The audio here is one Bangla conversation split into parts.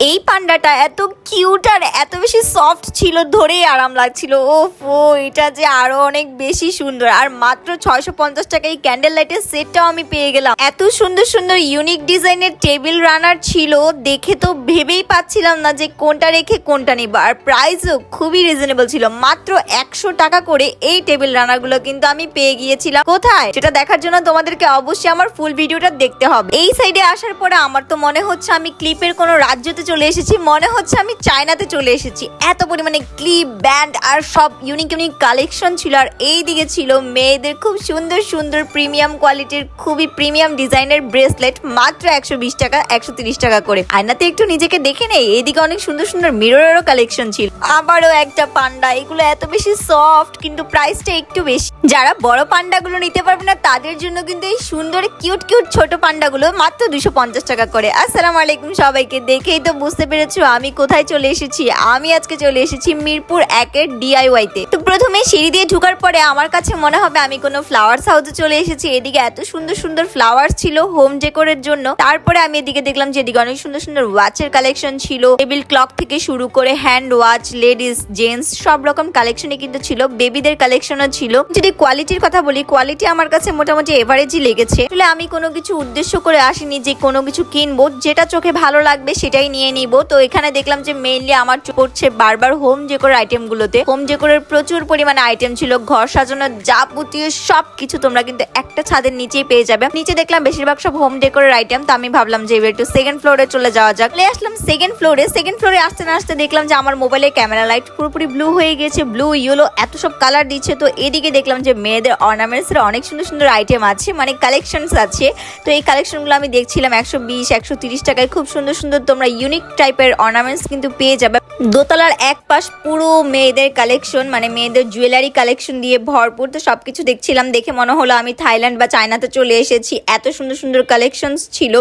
এই পান্ডাটা এত কিউট আর এত বেশি সফট ছিল, ধরেই আরাম লাগছিল। ও ও, এটা যে আরও অনেক বেশি সুন্দর। আর মাত্র ছয়শো পঞ্চাশ টাকা এই ক্যান্ডেল লাইটের সেটটাও আমি পেয়ে গেলাম। এত সুন্দর সুন্দর ইউনিক ডিজাইনের টেবিল রানার ছিল। দেখে তো ভেবেই পাচ্ছিলাম না যে কোনটা রেখে কোনটা নিব। আর প্রাইসও খুবই রিজনেবল ছিল। মাত্র একশো টাকা করে এই টেবিল রানারগুলো কিন্তু আমি পেয়ে গিয়েছিলাম। কোথায়? সেটা দেখার জন্য তোমাদেরকে অবশ্যই আমার ফুল ভিডিওটা দেখতে হবে। এই সাইডে আসার পরে আমার তো মনে হচ্ছে আমি ক্লিপের কোনো রাজ্যতে চলে এসেছি। মনে হচ্ছে আমি চায়নাতে চলে এসেছি। এত পরিমাণে ক্লিপ ব্যান্ড আর সব ইউনিক ইউনিক কালেকশন ছিল। আর এই দিকে ছিল মেয়েদের খুব সুন্দর সুন্দর প্রিমিয়াম কোয়ালিটির খুবই প্রিমিয়াম ডিজাইনের ব্রেসলেট মাত্র একশো বিশ টাকা, একশো তিরিশ টাকা করে। আয়নাতে একটু নিজেকে দেখে নেই এইদিকে অনেক সুন্দর সুন্দর মিররেরও কালেকশন ছিল। আবারও একটা পান্ডা, এগুলো এত বেশি সফট কিন্তু প্রাইসটা একটু বেশি। যারা বড় পান্ডাগুলো নিতে পারবে না, তাদের জন্য কিন্তু এই সুন্দর কিউট কিউট ছোট পান্ডাগুলো মাত্র দুশো পঞ্চাশ টাকা করে। আসসালামু আলাইকুম সবাইকে, দেখেই তো বুঝতে পেরেছ? আমি কোথায় চলে এসেছি? আমি আজকে চলে এসেছি মিরপুর একের ডিআইওয়াইতে তো প্রথমে সিঁড়ি দিয়ে ঢুকার পরে আমার কাছে মনে হবে আমি কোনো ফ্লাওয়ার্স হাউসে চলে এসেছি। এদিকে এত সুন্দর সুন্দর ফ্লাওয়ার ছিল হোম ডেকোরের জন্য। তারপরে আমি এদিকে দেখলাম যে এদিকে অনেক সুন্দর সুন্দর ওয়াচের কালেকশন ছিল। টেবিল ক্লক থেকে শুরু করে হ্যান্ড ওয়াচ লেডিস জেন্টস সব রকম কালেকশনই কিন্তু ছিল। বেবিদের কালেকশনও ছিল। যদি কোয়ালিটির কথা বলি কোয়ালিটি আমার কাছে মোটামুটি এভারেজই লেগেছে। আসলে আমি কোনো কিছু উদ্দেশ্য করে আসিনি যে কোনো কিছু কিনবো। যেটা চোখে ভালো লাগবে সেটাই নিয়ে নিব। তো এখানে দেখলাম যে মেইনলি আমার পড়ছে বারবার হোম ডেকোর আইটেম গুলোতে। হোম ডেকোরের প্রচুর পরিমাণে আইটেম ছিল, ঘর সাজানোর যাবতীয় সব কিছু তোমরা কিন্তু একটা ছাদের নিচেই পেয়ে যাবে। নিচে দেখলাম বেশিরভাগ সব হোম ডেকোরের আইটেম তো আমি ভাবলাম যে এবার একটু সেকেন্ড ফ্লোরে চলে যাওয়া যাক। চলে আসলাম সেকেন্ড ফ্লোরে সেকেন্ড ফ্লোরে আসতে না আসতে দেখলাম যে আমার মোবাইলের ক্যামেরা লাইট পুরোপুরি ব্লু হয়ে গেছে ব্লু ইয়েলো এত সব কালার দিচ্ছে। তো এদিকে দেখলাম যে মেয়েদের অর্নামেন্টস এর অনেক সুন্দর সুন্দর আইটেম আছে মানে কালেকশনস আছে। তো এই কালেকশনগুলো আমি দেখছিলাম একশো বিশ, একশো তিরিশ টাকায়। খুব সুন্দর সুন্দর তোমরা ইউনিক টাইপের অর্নামেন্টস কিন্তু পেয়ে যাবে। দোতলার এক পাশ পুরো মেয়েদের কালেকশন মানে মেয়েদের জুয়েলারি কালেকশন দিয়ে ভরপুর, তো সবকিছু দেখছিলাম, দেখে মনে হলো আমি থাইল্যান্ড বা চায়নাতে চলে এসেছি। এত সুন্দর সুন্দর কালেকশনস ছিল।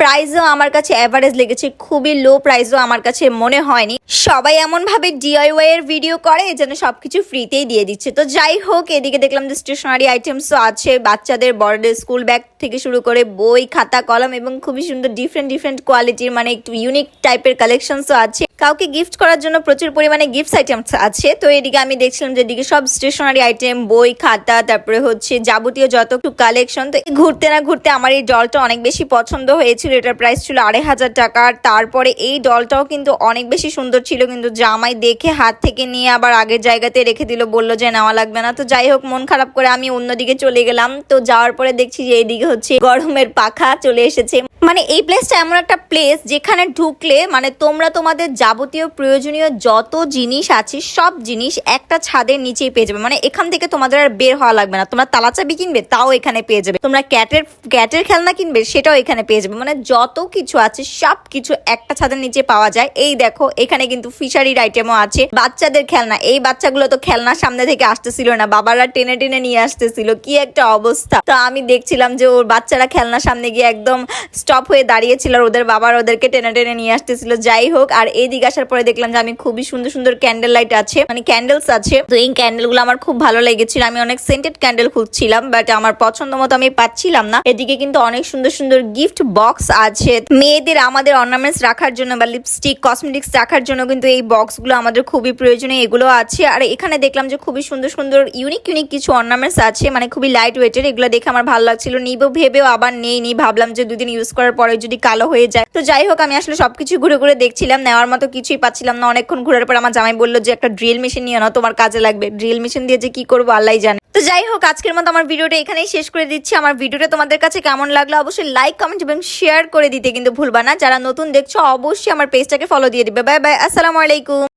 প্রাইসও আমার কাছে অ্যাভারেজ লেগেছে, খুবই লো প্রাইসও আমার কাছে মনে হয়নি। সবাই এমন ভাবে ডিআইওয়াই এর ভিডিও করে যেন সবকিছু ফ্রিতেই দিয়ে দিচ্ছে। তো যাই হোক, এদিকে দেখলাম যে স্টেশনারি আইটেমসও আছে, বাচ্চাদের বড়দের স্কুল ব্যাগ থেকে শুরু করে বই, খাতা, কলম এবং খুবই সুন্দর ডিফারেন্ট ডিফারেন্ট কোয়ালিটির মানে একটু ইউনিক টাইপের কালেকশনসও আছে। কাউকে গিফট করার জন্য প্রচুর পরিমাণে গিফট আইটেমস আছে। তো এদিকে আমি দেখছিলাম যে এদিকে সব স্টেশনারি আইটেম বই, খাতা, তারপরে হচ্ছে যাবতীয় যত কালেকশন তো ঘুরতে না ঘুরতে আমার এই ডলটা অনেক বেশি পছন্দ হয়েছিল। এটার প্রাইস ছিল আড়াই হাজার টাকা। আর তারপরে এই ডলটাও কিন্তু অনেক বেশি সুন্দর ছিল। কিন্তু জামাই দেখে হাত থেকে নিয়ে আবার আগের জায়গাতে রেখে দিল, বলল যে নেওয়া লাগবে না। তো যাই হোক, মন খারাপ করে আমি অন্যদিকে চলে গেলাম। তো যাওয়ার পরে দেখছি যে এইদিকে হচ্ছে গরমের পাখা চলে এসেছে। মানে এই প্লেসটা এমন একটা প্লেস যেখানে ঢুকলে মানে তোমরা তোমাদের যাবতীয় প্রয়োজনীয় যত জিনিস আছে, সব জিনিস একটা ছাদের নিচেই পেয়ে যাবে। মানে এখান থেকে তোমাদের আর বের হওয়া লাগবে না। তোমরা তালা চাবি কিনবে, তাও এখানে পেয়ে যাবে। তোমরা ক্যাটের ক্যাটের খেলনা কিনবে, সেটাও এখানে পেয়ে যাবে। মানে যত কিছু আছে সব কিছু একটা ছাদের নিচে পাওয়া যায়। এই দেখো, এখানে কিন্তু ফিশারির আইটেমও আছে। বাচ্চাদের খেলনা, এই বাচ্চাগুলো তো খেলনা সামনে থেকে আসতেছিল না, বাবারা টেনে টেনে নিয়ে আসতেছিল। কি একটা অবস্থা। তো আমি দেখছিলাম যে ওর বাচ্চারা খেলনা সামনে গিয়ে একদম স্টপ হয়ে দাঁড়িয়েছিল আর ওদের বাবার ওদেরকে টেনে টেনে নিয়ে আসতেছিল। যাই হোক, আর এইদিকে আসার পরে দেখলাম যে আমি খুবই সুন্দর সুন্দর ক্যান্ডেল লাইট আছে। মানে ক্যান্ডেলস আছে। তো এই ক্যান্ডেলগুলো আমার খুব ভালো লেগেছিল। আমি অনেক সেন্টেড ক্যান্ডেল খুঁজছিলাম বাট আমার পছন্দ মতো আমি পাচ্ছিলাম না। এদিকে কিন্তু অনেক সুন্দর সুন্দর গিফট বক্স আছে। মেয়েদের আমাদের অর্নামেন্টস রাখার জন্য বা লিপস্টিক কসমেটিক্স রাখার জন্য কিন্তু এই বক্সগুলো আমাদের খুবই প্রয়োজনীয়, এগুলো আছে। আর এখানে দেখলাম যে খুবই সুন্দর সুন্দর ইউনিক ইউনিক কিছু অর্নামেন্টস আছে মানে খুবই লাইট ওয়েটের এগুলো দেখে আমার ভালো লাগছিল। নিবো, ভেবেও আবার নেই নি, ভাবলাম যে দুদিন ইউজ করার পরে যদি কালো হয়ে যায়। তো যাই হোক, আমি আসলে সবকিছু ঘুরে ঘুরে দেখছিলাম, নেওয়ার মতো কিছুই পাচ্ছিলাম না। অনেকক্ষণ ঘুরার পর আমার জামাই বলল যে, একটা ড্রিল মেশিন নিয়ে নাও, তোমার কাজে লাগবে। ড্রিল মেশিন দিয়ে যে কি করব আল্লাহ জানে। তো যাই হোক, আজকের মতো আমার ভিডিওটা এখানেই শেষ করে দিচ্ছি। আমার ভিডিওটা তোমাদের কাছে কেমন লাগল অবশ্যই লাইক কমেন্ট এবং শেয়ার করে দিতে কিন্তু ভুলবা না। যারা নতুন দেখছ, অবশ্যই আমার পেজটাকে ফলো দিয়ে দিবে। বাই বাই আসসালামু আলাইকুম।